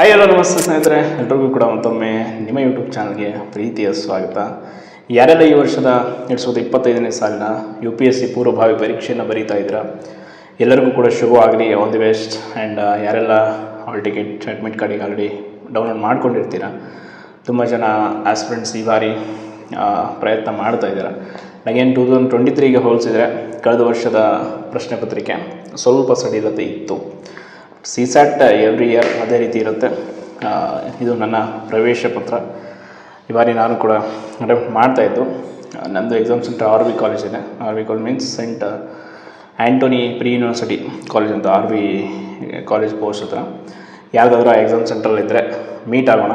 Hi ಎಲ್ಲ ನಮಸ್ತೆ ಸ್ನೇಹಿತರೆ. ಎಲ್ರಿಗೂ ಕೂಡ ಮತ್ತೊಮ್ಮೆ ನಿಮ್ಮ ಯೂಟ್ಯೂಬ್ ಚಾನಲ್ಗೆ ಪ್ರೀತಿಯ ಸ್ವಾಗತ. ಯಾರೆಲ್ಲ ಈ ವರ್ಷದ ಎರಡು ಸಾವಿರದ ಇಪ್ಪತ್ತೈದನೇ ಸಾಲಿನ ಯು ಪಿ ಎಸ್ ಸಿ ಪೂರ್ವಭಾವಿ ಪರೀಕ್ಷೆಯನ್ನು ಬರೀತಾ ಇದ್ದೀರಾ? ಎಲ್ಲರಿಗೂ ಕೂಡ ಶುಭ ಆಗಲಿ ಆಲ್ ದಿ ಬೆಸ್ಟ್ ಆ್ಯಂಡ್ ಯಾರೆಲ್ಲ ಹಾಲ್ ಟಿಕೆಟ್ ಅಡ್ಮಿಟ್ ಕಾರ್ಡಿಗೆ ಆಲ್ರೆಡಿ ಡೌನ್ಲೋಡ್ ಮಾಡ್ಕೊಂಡಿರ್ತೀರಾ? ತುಂಬ ಜನ ಆಸ್ಪಿರೆಂಟ್ಸ್ ಈ ಬಾರಿ ಪ್ರಯತ್ನ ಮಾಡ್ತಾ ಇದ್ದಾರೆ. ಅಗೇನ್ ಟೂ ತೌಸಂಡ್ ಟ್ವೆಂಟಿ ತ್ರೀಗೆ ಹೋಲಿಸಿದರೆ, ಕಳೆದ ವರ್ಷದ ಪ್ರಶ್ನೆ ಪತ್ರಿಕೆ ಸ್ವಲ್ಪ ಸಡಿಲತೆ ಇತ್ತು. ಸಿ ಸ್ಯಾಟ್ ಎವ್ರಿ ಇಯರ್ ಅದೇ ರೀತಿ ಇರುತ್ತೆ. ಇದು ನನ್ನ ಪ್ರವೇಶ ಪತ್ರ. ಈ ಬಾರಿ ನಾನು ಕೂಡ ಅಟೆಂಪ್ಟ್ ಮಾಡ್ತಾಯಿದ್ದು ನಂದು exam centre R V college ಇದೆ. R V college means Saint Antony pre university college ಅಂತ ಆರ್ ವಿ ಕಾಲೇಜ್ ಪೋಸ್ಟ್ ಹತ್ರ. ಯಾರ್ದಾದ್ರೂ ಆ ಎಕ್ಸಾಮ್ ಸೆಂಟ್ರಲ್ಲಿದ್ದರೆ ಮೀಟ್ ಆಗೋಣ.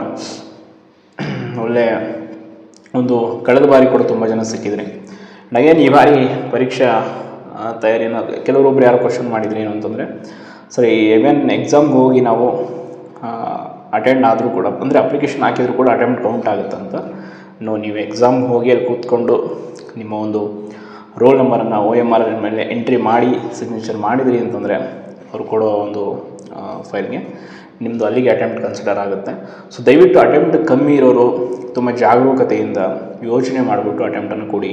ಒಳ್ಳೆಯ ಒಂದು ಕಳೆದ ಬಾರಿ ಕೂಡ ತುಂಬ ಜನ ಸಿಕ್ಕಿದ್ರಿ. ನನಗೇನು ಈ ಬಾರಿ ಪರೀಕ್ಷಾ ತಯಾರಿನ, ಕೆಲವರೊಬ್ರು ಯಾರು ಕ್ವಶನ್ ಮಾಡಿದ್ರಿ ಏನು ಅಂತಂದರೆ ಸರಿ ಎವೆನ್ ಎಕ್ಸಾಮ್ಗೆ ಹೋಗಿ ನಾವು ಅಟೆಂಡ್ ಆದರೂ ಕೂಡ, ಅಂದರೆ ಅಪ್ಲಿಕೇಶನ್ ಹಾಕಿದ್ರು ಕೂಡ ಅಟೆಂಪ್ಟ್ ಕೌಂಟ್ ಅಂತ. ನೋ ನೀವು ಎಕ್ಸಾಮ್ಗೆ ಹೋಗಿ ಅಲ್ಲಿ ಕೂತ್ಕೊಂಡು ನಿಮ್ಮ ಒಂದು ರೋಲ್ ನಂಬರನ್ನು ಓ ಎಂ ಆರ್ ಮೇಲೆ ಎಂಟ್ರಿ ಮಾಡಿ ಸಿಗ್ನೇಚರ್ ಮಾಡಿದ್ರಿ ಅಂತಂದರೆ, ಅವ್ರು ಕೊಡೋ ಒಂದು ಫೈಲ್ಗೆ ನಿಮ್ಮದು ಅಲ್ಲಿಗೆ ಅಟೆಂಪ್ಟ್ ಕನ್ಸಿಡರ್ ಆಗುತ್ತೆ. ಸೊ ದಯವಿಟ್ಟು ಅಟೆಂಪ್ಟ್ ಕಮ್ಮಿ ಇರೋರು, ತುಂಬ ಜಾಗರೂಕತೆಯಿಂದ ಯೋಚನೆ ಮಾಡಿಬಿಟ್ಟು ಅಟೆಂಪ್ಟನ್ನು ಕೊಡಿ.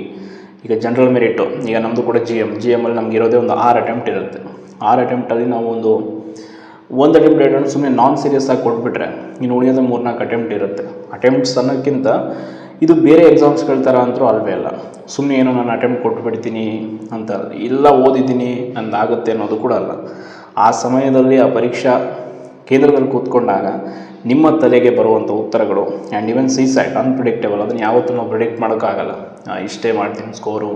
ಈಗ ಜನರಲ್ ಮೆರಿಟು ಈಗ ನಮ್ಮದು ಕೂಡ ಜಿ ಎಂ ಜಿ ಎಮ್ಮಲ್ಲಿ ನಮ್ಗೆ ಇರೋದೇ ಒಂದು ಆರು ಅಟೆಂಪ್ಟ್ ಇರುತ್ತೆ. ಆರು ಅಟೆಂಪ್ಟಲ್ಲಿ ನಾವು ಒಂದು ಒಂದು ಅಟೆಂಪ್ಟ್ ಎರಡು ಸುಮ್ಮನೆ ನಾನ್ ಸೀರಿಯಸ್ ಆಗಿ ಕೊಟ್ಬಿಟ್ರೆ, ಇನ್ನು ಉಳಿಯೋದು ಮೂರ್ನಾಲ್ಕು ಅಟೆಂಪ್ಟ್ ಇರುತ್ತೆ. ಅಟೆಂಪ್ಟ್ಸ್ ಅನ್ನೋಕ್ಕಿಂತ ಇದು ಬೇರೆ ಎಕ್ಸಾಮ್ಸ್ಗಳ ಥರ ಅಂತೂ ಅಲ್ವೇ ಅಲ್ಲ. ಸುಮ್ಮನೆ ಏನೋ ನಾನು ಅಟೆಂಪ್ಟ್ ಕೊಟ್ಬಿಡ್ತೀನಿ ಅಂತ ಇಲ್ಲ ಓದಿದ್ದೀನಿ ನಂದಾಗುತ್ತೆ ಅನ್ನೋದು ಕೂಡ ಅಲ್ಲ. ಆ ಸಮಯದಲ್ಲಿ ಆ ಪರೀಕ್ಷಾ ಕೇಂದ್ರದಲ್ಲಿ ಕೂತ್ಕೊಂಡಾಗ ನಿಮ್ಮ ತಲೆಗೆ ಬರುವಂಥ ಉತ್ತರಗಳು and even C SAT unpredictable ಅದನ್ನು ಯಾವತ್ತೂ ನಾವು ಪ್ರಿಡಿಕ್ಟ್ ಮಾಡೋಕ್ಕಾಗಲ್ಲ. ಇಷ್ಟೇ ಮಾಡ್ತೀನಿ score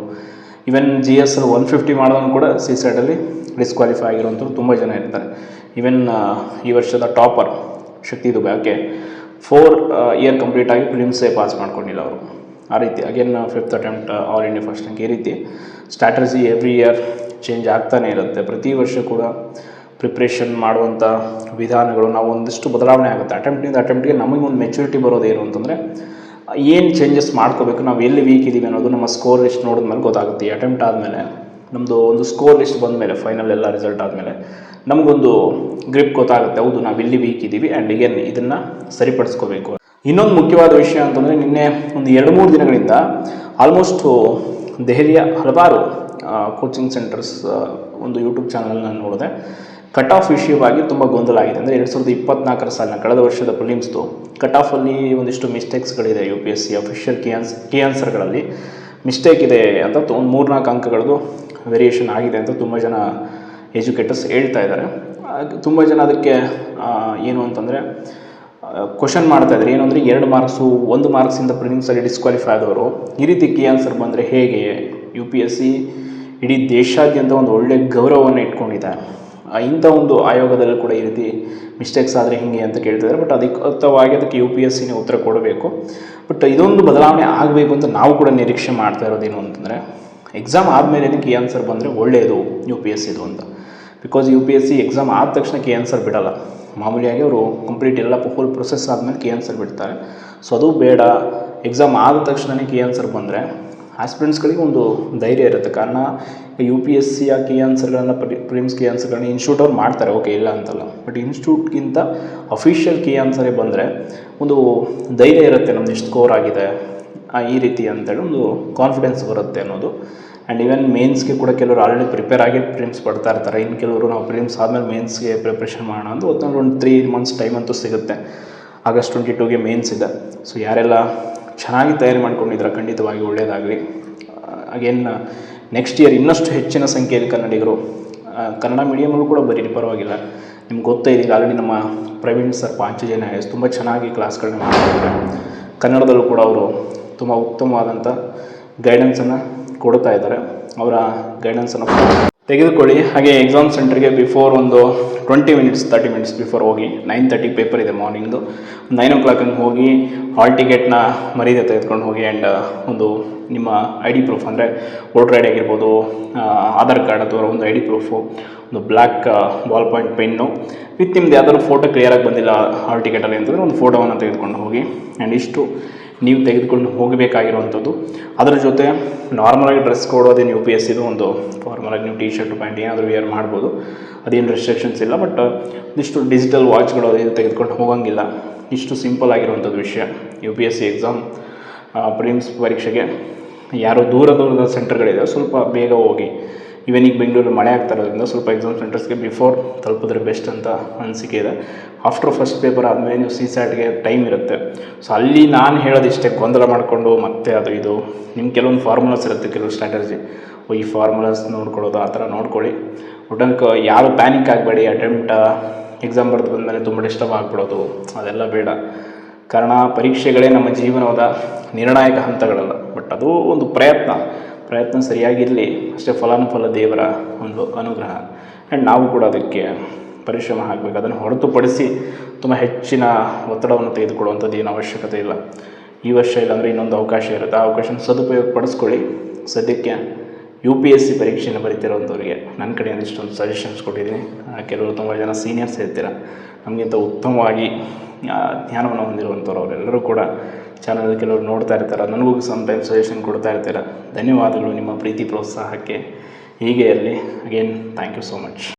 even G S one fifty ಮಾಡೋದನ್ನು ಕೂಡ ಸಿ ಸೈಡಲ್ಲಿ ಡಿಸ್ಕ್ವಾಲಿಫೈ ಆಗಿರುವಂಥವ್ರು ತುಂಬ ಜನ ಇರ್ತಾರೆ. ಈವನ್ ಈ ವರ್ಷದ topper Shakti Dubey okay four year complete ಆಗಿ ಫಿಲಿಮ್ಸೇ ಪಾಸ್ ಮಾಡ್ಕೊಂಡಿಲ್ಲ ಅವರು. ಆ ರೀತಿ. Again fifth attempt all India first rank ಈ ರೀತಿ. ಸ್ಟ್ರಾಟಜಿ ಎವ್ರಿ ಇಯರ್ ಚೇಂಜ್ ಆಗ್ತಾನೆ ಇರುತ್ತೆ. ಪ್ರತಿ ವರ್ಷ ಕೂಡ ಪ್ರಿಪ್ರೇಷನ್ ಮಾಡುವಂಥ ವಿಧಾನಗಳು, ನಾವು ಒಂದಿಷ್ಟು ಬದಲಾವಣೆ ಆಗುತ್ತೆ. ಅಟೆಂಪ್ಟಿಂದ ಅಟೆಂಪ್ಟ್ಗೆ ಒಂದು ಮೆಚುರಿಟಿ ಬರೋದೇನು ಅಂತಂದರೆ, ಏನು ಚೇಂಜಸ್ ಮಾಡ್ಕೋಬೇಕು, ನಾವು ಎಲ್ಲಿ ವೀಕ್ ಇದ್ದೀವಿ ಅನ್ನೋದು ನಮ್ಮ ಸ್ಕೋರ್ ಲಿಸ್ಟ್ ನೋಡಿದ ಮೇಲೆ ಗೊತ್ತಾಗುತ್ತೆ. ಈ ಅಟೆಂಪ್ಟ್ ಆದಮೇಲೆ ನಮ್ಮದು ಒಂದು ಸ್ಕೋರ್ ಲಿಸ್ಟ್ ಬಂದಮೇಲೆ ಫೈನಲ್ ಎಲ್ಲ ರಿಸಲ್ಟ್ ಆದಮೇಲೆ, ನಮಗೊಂದು ಗ್ರಿಪ್ ಗೊತ್ತಾಗುತ್ತೆ. ಹೌದು, ನಾವು ಎಲ್ಲಿ ವೀಕ್ ಇದ್ದೀವಿ ಆ್ಯಂಡ್ ಈಗೇನು ಇದನ್ನು ಸರಿಪಡಿಸ್ಕೋಬೇಕು. ಇನ್ನೊಂದು ಮುಖ್ಯವಾದ ವಿಷಯ ಅಂತಂದರೆ, ನಿನ್ನೆ ಒಂದು ಎರಡು ಮೂರು ದಿನಗಳಿಂದ ಆಲ್ಮೋಸ್ಟು ದೆಹಲಿಯ ಹಲವಾರು ಕೋಚಿಂಗ್ ಸೆಂಟರ್ಸ್ ಒಂದು ಯೂಟ್ಯೂಬ್ ಚಾನಲ್ ನಾನು ನೋಡಿದೆ. ಕಟ್ ಆಫ್ ವಿಷಯವಾಗಿ ತುಂಬ ಗೊಂದಲ ಆಗಿದೆ. ಅಂದರೆ ಎರಡು ಸಾವಿರದ ಇಪ್ಪತ್ನಾಲ್ಕರ ಸಾಲಿನ ಕಳೆದ ವರ್ಷದ ಪ್ರಿಲಿಮ್ಸ್ದು ಕಟ್ ಆಫಲ್ಲಿ ಒಂದಿಷ್ಟು ಮಿಸ್ಟೇಕ್ಸ್ಗಳಿದೆ U P S C official key ons key ಆನ್ಸರ್ಗಳಲ್ಲಿ ಮಿಸ್ಟೇಕ್ ಇದೆ ಅಂತ ಒಂದು ಮೂರ್ನಾಲ್ಕು ಅಂಕಗಳದ್ದು ವೇರಿಯೇಷನ್ ಆಗಿದೆ ಅಂತ ತುಂಬ ಜನ ಎಜುಕೇಟರ್ಸ್ ಹೇಳ್ತಾ ಇದ್ದಾರೆ. ತುಂಬ ಜನ ಅದಕ್ಕೆ ಏನು ಅಂತಂದರೆ ಕ್ವಶನ್ ಮಾಡ್ತಾ ಇದ್ದಾರೆ. ಏನು ಅಂದರೆ ಎರಡು ಮಾರ್ಕ್ಸು ಒಂದು ಮಾರ್ಕ್ಸಿಂದ ಪ್ರಿಲಿಮ್ಸಲ್ಲಿ ಡಿಸ್ಕ್ವಾಲಿಫೈ ಆದವರು. ಈ ರೀತಿ ಕಿ ಆನ್ಸರ್ ಬಂದರೆ ಹೇಗೆ ಯು ಪಿ ಎಸ್ ಸಿ ಇಡೀ ದೇಶಾದ್ಯಂತ ಒಂದು ಒಳ್ಳೆಯ ಗೌರವವನ್ನು ಇಟ್ಕೊಂಡಿದೆ ಆ, ಇಂಥ ಒಂದು ಆಯೋಗದಲ್ಲಿ ಕೂಡ ಈ ರೀತಿ ಮಿಸ್ಟೇಕ್ಸ್ ಆದರೆ ಹಿಂಗೆ ಅಂತ ಕೇಳ್ತಿದ್ದಾರೆ. ಬಟ್ ಅಧಿಕೃತವಾಗಿ ಅದಕ್ಕೆ ಯು ಪಿ ಎಸ್ ಸಿನೇ ಉತ್ತರ ಕೊಡಬೇಕು. ಬಟ್ ಇದೊಂದು ಬದಲಾವಣೆ ಆಗಬೇಕು ಅಂತ ನಾವು ಕೂಡ ನಿರೀಕ್ಷೆ ಮಾಡ್ತಾ ಇರೋದೇನು ಅಂತಂದರೆ ಎಕ್ಸಾಮ್ ಆದಮೇಲೆ ಕಿ ಆನ್ಸರ್ ಬಂದರೆ ಒಳ್ಳೆಯದು ಯು ಪಿ ಎಸ್ ಸಿದು ಅಂತ. Because U P S C exam ಆದ ತಕ್ಷಣ ಕೆ ಆನ್ಸರ್ ಬಿಡಲ್ಲ. ಮಾಮೂಲಿಯಾಗಿ ಅವರು ಕಂಪ್ಲೀಟ್ ಎಲ್ಲ ಫುಲ್ ಪ್ರೊಸೆಸ್ ಆದಮೇಲೆ ಕೆ ಆನ್ಸರ್ ಬಿಡ್ತಾರೆ. ಸೊ ಅದು ಬೇಡ. ಎಕ್ಸಾಮ್ ಆದ ತಕ್ಷಣವೇ ಕೆ ಆನ್ಸರ್ ಬಂದರೆ ಆಸ್ಪಿರೆಂಟ್ಸ್ಗಳಿಗೆ ಒಂದು ಧೈರ್ಯ ಇರುತ್ತೆ. ಕಾರಣ ಯು ಪಿ ಎಸ್ ಸಿಯ ಕಿ ಆನ್ಸರ್ಗಳನ್ನ ಪ್ರಿಲಿಮ್ಸ್ ಕಿ ಆನ್ಸರ್ಗಳನ್ನ ಇನ್ಸ್ಟಿಟ್ಯೂಟ್ ಅವ್ರು ಮಾಡ್ತಾರೆ. ಓಕೆ ಇಲ್ಲ ಅಂತಲ್ಲ. ಬಟ್ ಇನ್ಸ್ಟಿಟ್ಯೂಟ್ಗಿಂತ ಅಫಿಷಿಯಲ್ ಕೀ ಆನ್ಸರೇ ಬಂದರೆ ಒಂದು ಧೈರ್ಯ ಇರುತ್ತೆ. ನಮ್ದು ಇಷ್ಟು ಸ್ಕೋರ್ ಆಗಿದೆ. ಈ ರೀತಿ ಅಂತೇಳಿ ಒಂದು ಕಾನ್ಫಿಡೆನ್ಸ್ ಬರುತ್ತೆ ಅನ್ನೋದು. ಆ್ಯಂಡ್ ಈವನ್ ಮೇನ್ಸ್ಗೆ ಕೂಡ ಕೆಲವರು ಆಲ್ರೆಡಿ ಪ್ರಿಪೇರ್ ಆಗಿ ಪ್ರಿಮ್ಸ್ ಪಡ್ತಾ ಇರ್ತಾರೆ. ಇನ್ನು ಕೆಲವರು ನಾವು ಪ್ರಿಮ್ಸ್ ಆದಮೇಲೆ ಮೇನ್ಸ್ಗೆ ಪ್ರಿಪ್ರೇಷನ್ ಮಾಡೋಣ ಅಂತ ಒಂದು ತ್ರೀ ಮಂತ್ಸ್ ಟೈಮ್ ಅಂತೂ ಸಿಗುತ್ತೆ. ಆಗಸ್ಟ್ ಟ್ವೆಂಟಿ ಟೂಗೆ ಮೇನ್ಸ್ ಇದೆ. ಸೊ ಯಾರೆಲ್ಲ ಚೆನ್ನಾಗಿ ತಯಾರಿ ಮಾಡ್ಕೊಂಡಿದ್ರೆ ಖಂಡಿತವಾಗಿ ಒಳ್ಳೆಯದಾಗಲಿ ಅಗೇನ್ ನೆಕ್ಸ್ಟ್ ಇಯರ್ ಇನ್ನಷ್ಟು ಹೆಚ್ಚಿನ ಸಂಖ್ಯೆಯಲ್ಲಿ ಕನ್ನಡಿಗರು ಕನ್ನಡ ಮೀಡಿಯಮಲ್ಲೂ ಕೂಡ ಬರೀರಿ ಪರವಾಗಿಲ್ಲ. ನಿಮ್ಗೆ ಗೊತ್ತೇ ಇದೆ ಆಲ್ರೆಡಿ ನಮ್ಮ ಪ್ರವೀಣ್ ಸರ್ ಪಾಂಚಜನ ಆಯಸ್ ತುಂಬ ಚೆನ್ನಾಗಿ ಕ್ಲಾಸ್ಗಳನ್ನ ಮಾಡ್ತಾರೆ ಕನ್ನಡದಲ್ಲೂ ಕೂಡ ಅವರು ತುಂಬ ಉತ್ತಮವಾದಂಥ ಗೈಡೆನ್ಸನ್ನು ಕೊಡ್ತಾ ಇದ್ದಾರೆ. ಅವರ ಗೈಡೆನ್ಸನ್ನು ತೆಗೆದುಕೊಳ್ಳಿ. ಹಾಗೆ ಎಕ್ಸಾಮ್ ಸೆಂಟರ್ಗೆ ಬಿಫೋರ್ ಒಂದು twenty minutes thirty minutes before ಹೋಗಿ. ನೈನ್ ತರ್ಟಿ ಪೇಪರ್ ಇದೆ ಮಾರ್ನಿಂಗ್ದು ನೈನ್ ಓ ಕ್ಲಾಕ್ ಹಂಗೆ ಹೋಗಿ ಹಾಲ್ ಟಿಕೆಟ್ನ ಮರೀದೆ ತೆಗೆದುಕೊಂಡು ಹೋಗಿ ಆ್ಯಂಡ್ ಒಂದು ನಿಮ್ಮ ಐ ಡಿ ಪ್ರೂಫ್ ಅಂದರೆ ವೋಟರ್ ಐ ಡಿ ಆಗಿರ್ಬೋದು ಆಧಾರ್ ಕಾರ್ಡ್ ಅಥವಾ ಒಂದು ಐ ಡಿ ಪ್ರೂಫು ಒಂದು black ball point pen with ನಿಮ್ದು ಯಾವ್ದಾದ್ರು ಫೋಟೋ ಕ್ಲಿಯರಾಗಿ ಬಂದಿಲ್ಲ ಹಾಲ್ ಟಿಕೆಟಲ್ಲಿ ಅಂತಂದರೆ ಒಂದು ಫೋಟೋವನ್ನು ತೆಗೆದುಕೊಂಡು ಹೋಗಿ. ಆ್ಯಂಡ್ ಇಷ್ಟು. ನೀವು ತೆಗೆದುಕೊಂಡು ಹೋಗಬೇಕಾಗಿರುವಂಥದ್ದು. ಅದರ ಜೊತೆ ನಾರ್ಮಲಾಗಿ ಡ್ರೆಸ್ ಕೋಡ್ ಅದೇನು ಯು ಪಿ ಎಸ್ ಇದು ಒಂದು ಫಾರ್ಮಲಾಗಿ ನೀವು ಟಿ ಶರ್ಟ್ ಪ್ಯಾಂಟ್ ಏನಾದರೂ ವೇರ್ ಮಾಡ್ಬೋದು. ಅದೇನು ರೆಸ್ಟ್ರಿಕ್ಷನ್ಸ್ ಇಲ್ಲ ಬಟ್ ಇಷ್ಟು ಡಿಜಿಟಲ್ ವಾಚ್ಗಳು ಅದೇನು ತೆಗೆದುಕೊಂಡು ಹೋಗಂಗಿಲ್ಲ. ಇಷ್ಟು ಸಿಂಪಲ್ ಆಗಿರುವಂಥದ್ದು ವಿಷಯ. U P S C exam prelims ಪರೀಕ್ಷೆಗೆ ಯಾರೋ ದೂರ ದೂರದ ಸೆಂಟರ್ಗಳಿದೆ ಸ್ವಲ್ಪ ಬೇಗ ಹೋಗಿ ಇವನ್ ಈಗ ಬೆಂಗಳೂರು ಮಳೆ ಆಗ್ತಾ ಸ್ವಲ್ಪ ಎಕ್ಸಾಮ್ ಸೆಂಟರ್ಸ್ಗೆ ಬಿಫೋರ್ ತಲುಪಿದ್ರೆ ಬೆಸ್ಟ್ ಅಂತ ಅನಿಸಿಕೆ ಇದೆ. ಆಫ್ಟರ್ ಫಸ್ಟ್ ಪೇಪರ್ ಆದಮೇಲೆ ನೀವು ಸಿ ಸ್ಯಾಟ್ಗೆ ಟೈಮ್ ಇರುತ್ತೆ. ಸೊ ಅಲ್ಲಿ ನಾನು ಹೇಳೋದಿಷ್ಟೇ, ಗೊಂದಲ ಮಾಡಿಕೊಂಡು ಮತ್ತೆ ಅದು ಇದು. ನಿಮ್ಗೆ ಕೆಲವೊಂದು ಫಾರ್ಮುಲಾಸ್ ಇರುತ್ತೆ, ಕೆಲವು ಸ್ಟ್ರಾಟಜಿ ಈ ಫಾರ್ಮುಲಾಸ್ ನೋಡ್ಕೊಳ್ಳೋದು, ಆ ಥರ ನೋಡ್ಕೊಳ್ಳಿ. ಒಟ್ಟಂಕ ಯಾರು ಪ್ಯಾನಿಕ್ ಆಗಬೇಡಿ ಅಟೆಂಪ್ಟ ಎಕ್ಸಾಮ್ ಬರೆದು ಬಂದಮೇಲೆ ತುಂಬ ಡಿಸ್ಟರ್ಬ್ ಆಗ್ಬಿಡೋದು. ಅದೆಲ್ಲ ಬೇಡ. ಕಾರಣ ಪರೀಕ್ಷೆಗಳೇ ನಮ್ಮ ಜೀವನದ ನಿರ್ಣಾಯಕ ಹಂತಗಳಲ್ಲ. ಬಟ್ ಅದು ಒಂದು ಪ್ರಯತ್ನ. ಪ್ರಯತ್ನ ಸರಿಯಾಗಿರಲಿ, ಅಷ್ಟೇ ಫಲಾನುಫಲ ದೇವರ ಒಂದು ಅನುಗ್ರಹ. ಆ್ಯಂಡ್ ನಾವು ಕೂಡ ಅದಕ್ಕೆ ಪರಿಶ್ರಮ ಹಾಕಬೇಕು ಅದನ್ನು ಹೊರತುಪಡಿಸಿ ತುಂಬ ಹೆಚ್ಚಿನ ಒತ್ತಡವನ್ನು ತೆಗೆದುಕೊಳ್ಳುವಂಥದ್ದು ಏನು ಅವಶ್ಯಕತೆ ಇಲ್ಲ. ಈ ವರ್ಷ ಇಲ್ಲಾಂದರೆ ಇನ್ನೊಂದು ಅವಕಾಶ ಇರುತ್ತೆ. ಆ ಅವಕಾಶನ ಸದುಪಯೋಗ ಪಡಿಸ್ಕೊಳ್ಳಿ. ಸದ್ಯಕ್ಕೆ ಯು ಪಿ ಎಸ್ ಸಿ ಪರೀಕ್ಷೆಯನ್ನು ಬರೀತಿರುವಂಥವ್ರಿಗೆ ನನ್ನ ಕಡೆಯಿಂದ ಇಷ್ಟೊಂದು ಸಜೆಷನ್ಸ್ ಕೊಟ್ಟಿದ್ದೀನಿ. ಕೆಲವರು ತುಂಬ ಜನ ಸೀನಿಯರ್ಸ್ ಇರ್ತೀರ. ನಮಗಿಂತ ಉತ್ತಮವಾಗಿ ಜ್ಞಾನವನ್ನು ಹೊಂದಿರುವಂಥವ್ರು ಅವರೆಲ್ಲರೂ ಕೂಡ ಚಾನಲ್ ಕೆಲವರು ನೋಡ್ತಾ ಇರ್ತಾರೆ, ನನಗೂ ಟೈಮ್ ಸಜೆಷನ್ ಕೊಡ್ತಾ ಇರ್ತೀರ. ಧನ್ಯವಾದಗಳು ನಿಮ್ಮ ಪ್ರೀತಿ ಪ್ರೋತ್ಸಾಹಕ್ಕೆ. ಹೀಗೆ ಇರಲಿ. Again thank you so much